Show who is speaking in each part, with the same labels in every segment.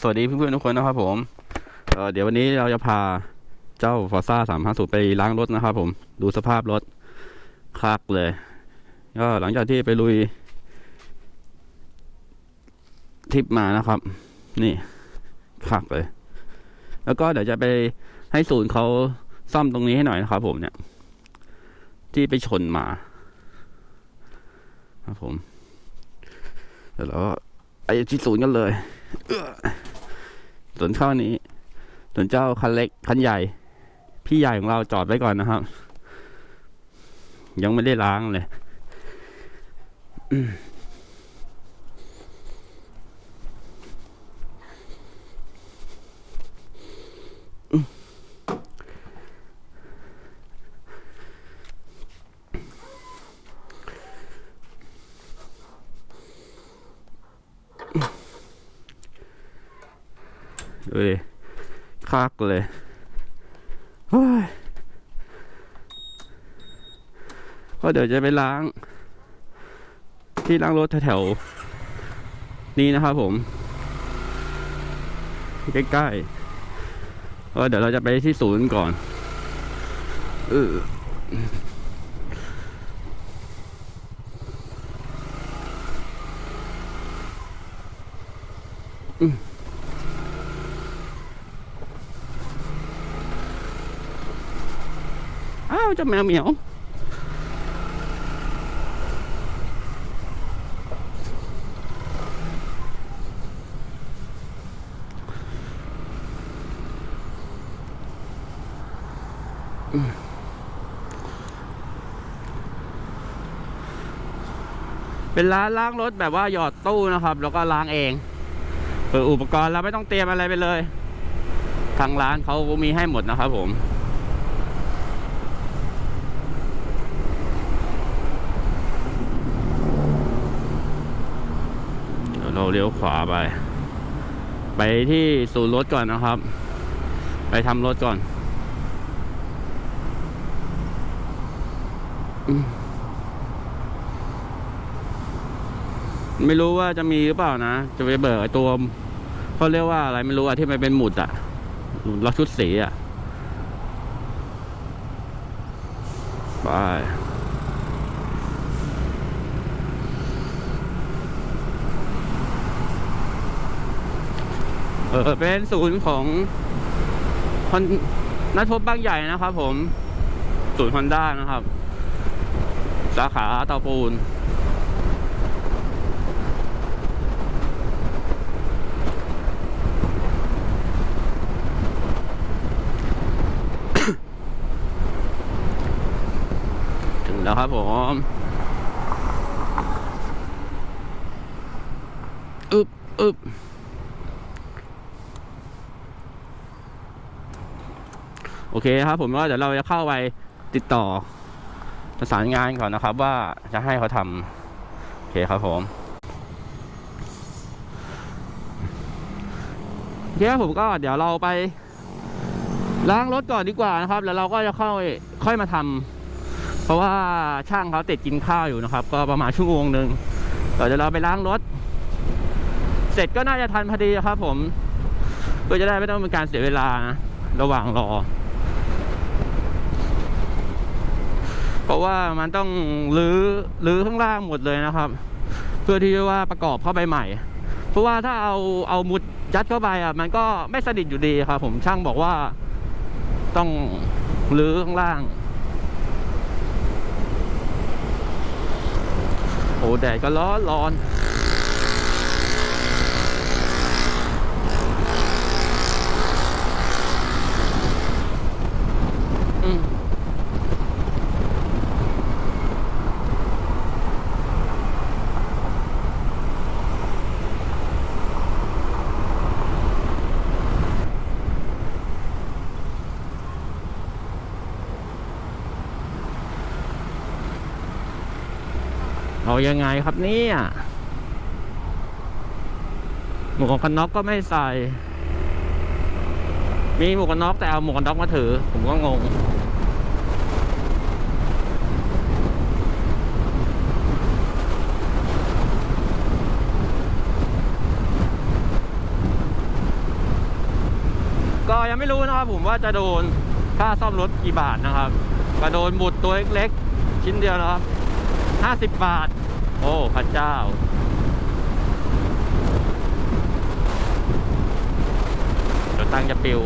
Speaker 1: สวัสดีเพื่อนๆทุกคนนะครับผมเเดี๋ยววันนี้เราจะพาเจ้าฟอร์ซ่าสามห้าสูไปล้างรถนะครับผมดูสภาพรถคักเลย ก็หลังจากที่ไปลุยทริปมานะครับ นี่คักเลย แล้วก็เดี๋ยวจะไปให้ศูนย์เขาซ่อมตรงนี้ให้หน่อยนะครับผมเนี่ย ที่ไปชนมาครับผมเดี๋ยวเราก็ไปที่ศูนย์กันเลย ส่วนข้านี้ส่วนเจ้าคันเล็กคันใหญ่ พี่ใหญ่ของเราจอดไว้ก่อนนะครับ ยังไม่ได้ล้างเลย ดูดิคักเลยก็เดี๋ยวจะไปล้าง ที่ล้างรถแถวๆนี้นะครับผม ใกล้ๆก็เดี๋ยวเราจะไปที่ศูนย์ก่อนเอออืมาวเจ้าแมวเหมียวเป็นร้านล้างรถแบบว่าหยอดตู้นะครับ แล้วก็ล้างเองเอออุปกรณ์เราไม่ต้องเตรียมอะไรไปเลย ทางร้านเขามีให้หมดนะครับผม เราเลี้ยวขวาไป ไปที่ศูนย์รถก่อนนะครับ ไปทำรถก่อนไม่รู้ว่าจะมีหรือเปล่านะ จะไปเบิกไอ้ตัวเขาเรียกว่าอะไรไม่รู้อะที่มันเป็นหมุดอะล็อกชุดสีอะไป อเป็นศูนย์ของคอนนัดพบบางใหญ่นะครับ ผม ศูนย์ฮอนด้านะครับ สาขาเตาปูนถึงแล้วครับผมอึบอึบ อเคครับ ผมว่าเดี๋ยวเราจะเข้าไปติดต่อประสานงานก่อนนะครับ ว่าจะให้เขาทำโอเคครับผมโอเคครับผมก็เดี๋ยวเราไปล้างรถก่อนดีกว่านะครับ แล้วเราก็จะเข้าค่อยมาทำเพราะว่าช่างเขาติดกินข้าวอยู่นะครับ ก็ประมาณชั่วโมงหนึ่งเดี๋ยวเราไปล้างรถ เสร็จก็น่าจะทันพอดีครับ ผมก็จะได้ไม่ต้องเป็นการเสียเวลานะระหว่างรอ เพราะว่ามันต้องรื้อรื้อข้างล่างหมดเลยนะครับ เพื่อที่จะว่าประกอบเข้าไปใหม่ เพราะว่าถ้าเอาเอามุดยัดเข้าไปอะมันก็ไม่สนิทอยู่ดีครับ ผมช่างบอกว่าต้องรื้อข้างล่างโอ้แดดก็ร้อนร้อน ยังไงครับเนี่ยหมวกกันน็อกก็ไม่ใส่ มีหมวกกันน็อกแต่เอาหมวกกันน็อกมาถือ ผมก็งง ก็ยังไม่รู้นะครับผมว่าจะโดนค่าซ่อมรถกี่บาทนะครับ ก็โดนหมุดตัวเล็กๆ ชิ้นเดียวนะครับ ห้าสิบบาท โอ้พระเจ้า เดี๋ยวตังจะปิว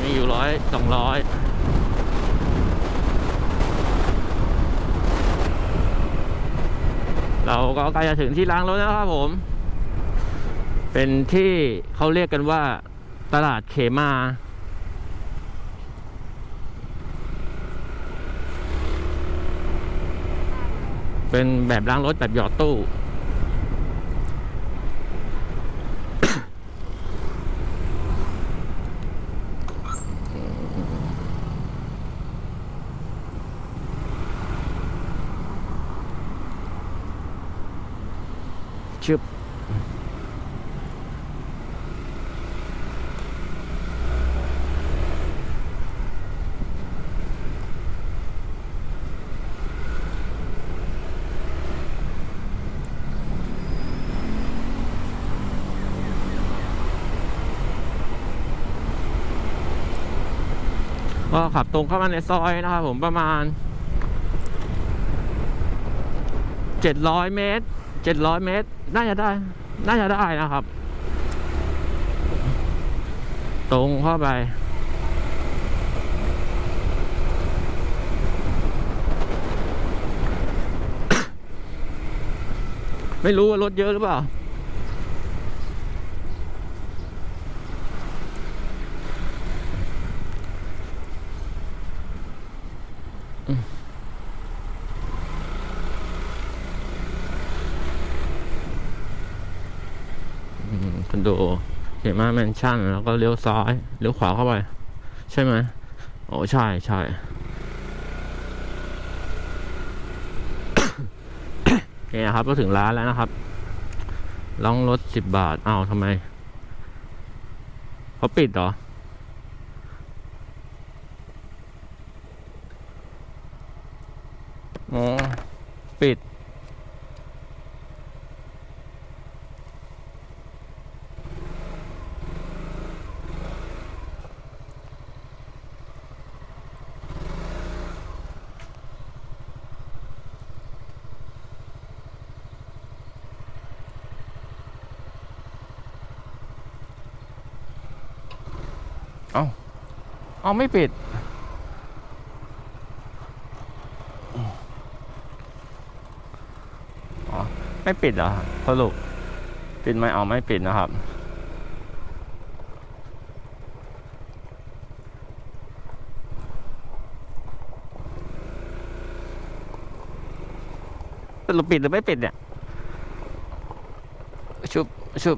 Speaker 1: มีอยู่ร้อยสองร้อยเราก็ใกล้จะถึงที่ล้างรถแล้วครับผม เป็นที่เขาเรียกกันว่าตลาดเขมา เป็นแบบล้างรถแบบหยอดตู้ ชึบ ก็ขับตรงเข้ามาในซอยนะครับผมประมาณเจ็ดร้อยเมตรเจ็ดร้อยเมตร น่าจะได้ น่าจะได้นะครับ ตรงเข้าไปไม่รู้ว่ารถเยอะหรือเปล่า คอนโดเขียนมาแมนชั่น แล้วก็เลี้ยวซ้ายเลี้ยวขวาเข้าไป ใช่ไหมโอ้ใช่ใช่โอเคนะครับก็ถึงร้านแล้วนะครับล่องรถสิบบาทอ้าวทำไมเขาปิดเหรอ ปิด เอาเอาไม่ปิด ไม่ปิดเหรอสรุปปิดไหมเอาไม่ปิดนะครับ สรุปปิดหรือไม่ปิดเนี่ย ชุบ ชุบ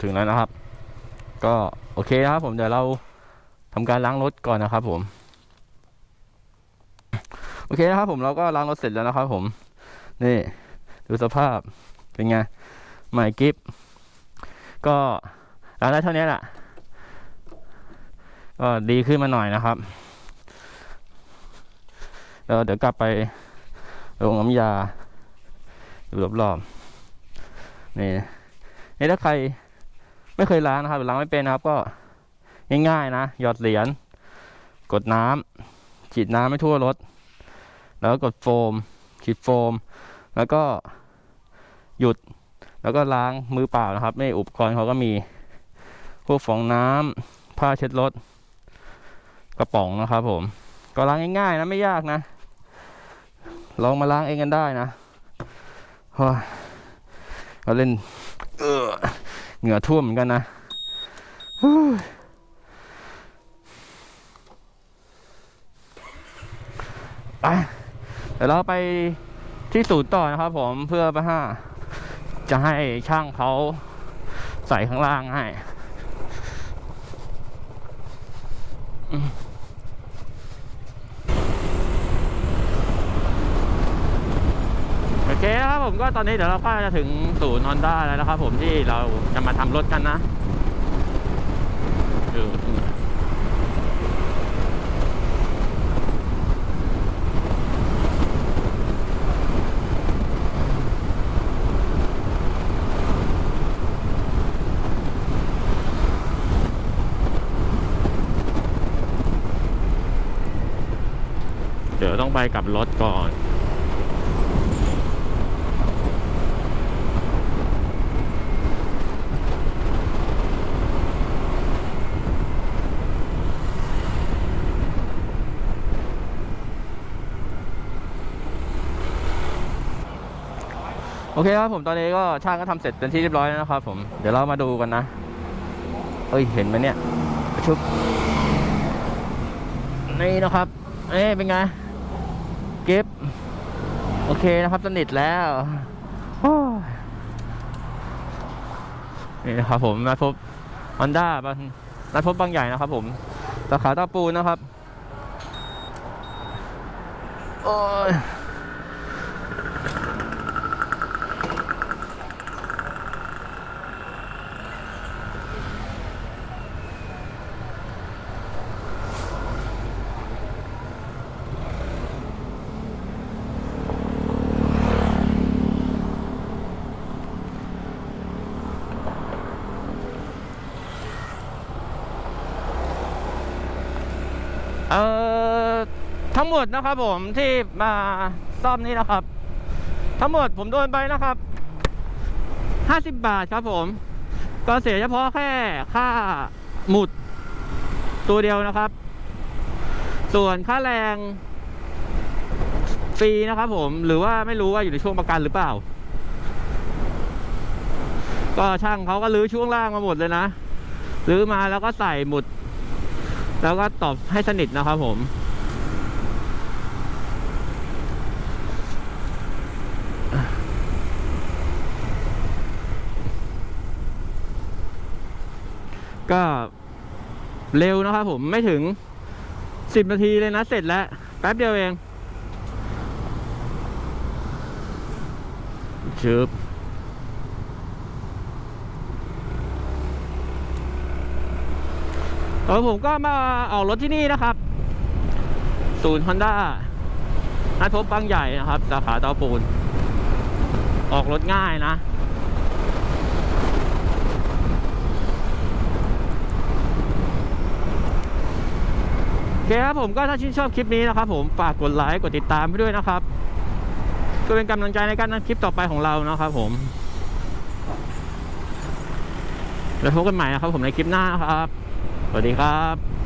Speaker 1: ถึงแล้วนะครับ ก็โอเคนะครับผมเดี๋ยวเราทำการล้างรถก่อนนะครับผมโอ เคนะครับผมเราก็ล้างรถเสร็จแล้วนะครับผม นี่ ดูสภาพเป็นไงใหม่กิฟก็ล้างได้เท่านี้แหละก็ดีขึ้นมาหน่อยนะครับแล้วเดี๋ยวกลับไปลงน้ำยาดูรอบๆนี่นี่ถ้าใครไม่เคยล้างนะครับหรือล้างไม่เป็นนะครับ ก็ง่ายๆนะ หยอดเหรียญกดน้ำฉีดน้ำให้ทั่วรถ แล้วก็กดโฟมฉีดโฟม แล้วก็หยุดแล้วก็ล้างมือเปล่านะครับไม่อุปกรณ์เขาก็มีพวกฟองน้ำผ้าเช็ดรถกระป๋องนะครับ ผม ก็ล้างง่ายๆนะไม่ยากนะ ลองมาล้างเองกันได้นะเฮ้ยเราเล่นเออเหงื่อท่วมเหมือนกันนะไป ดี๋ยวเราไปที่ศูนย์ต่อนะครับผมเพื่อไปห้าจะให้ช่างเขาใส่ข้างล่างให้โอเคครับผมก็ตอนนี้เดี๋ยวเราก็จะถึงศูนย์ฮอนด้าแล้วนะครับผมที่เราจะมาทำรถกันนะอยู่ตรงไหน เดี๋ยวต้องไปกับรถก่อนโอเคครับผมตอนนี้ก็ช่างก็ทำเสร็จเป็นที่เรียบร้อยแล้วนะครับผมเดี๋ยวเรามาดูกันนะเอ้ยเห็นไหมเนี่ยชุบนี่นะครับเอ้ยเป็นไง เก็บ โอเคนะครับสนิทแล้วนี่ครับผมนัดพบฮอนด้านัดพบบางใหญ่นะครับผมสาขาตาปูนนะครับ โอ้ย เอ่อทั้งหมดนะครับผมที่มาซ่อมนี้นะครับ ทั้งหมดผมโดนไปนะครับห้าสิบบาทครับผม ก็เสียเฉพาะแค่ค่าหมุดตัวเดียวนะครับ ส่วนค่าแรงฟรีนะครับผมหรือว่าไม่รู้ว่าอยู่ในช่วงประกันหรือเปล่า ก็ช่างเขาก็รื้อช่วงล่างมาหมดเลยนะรื้อมาแล้วก็ใส่หมุด แล้วก็ตอบให้สนิทนะครับผม ก็เร็วนะครับผมไม่ถึงสิบนาทีเลยนะเสร็จแล้ว แป๊บเดียวเองชึบ เออผมก็มาออกรถที่นี่นะครับ ศูนย์ฮอนด้านัดพบบางใหญ่นะครับ สาขาเตาปูน ออกรถง่ายนะ โอเคครับผมก็ถ้าชื่นชอบคลิปนี้นะครับ ผมฝากกดไลค์กดติดตามไปด้วยนะครับ ก็เป็นกำลังใจในการทำคลิปต่อไปของเรานะครับผมแล้วพบกันใหม่นะครับผมในคลิปหน้านะครับ สวัสดีครับ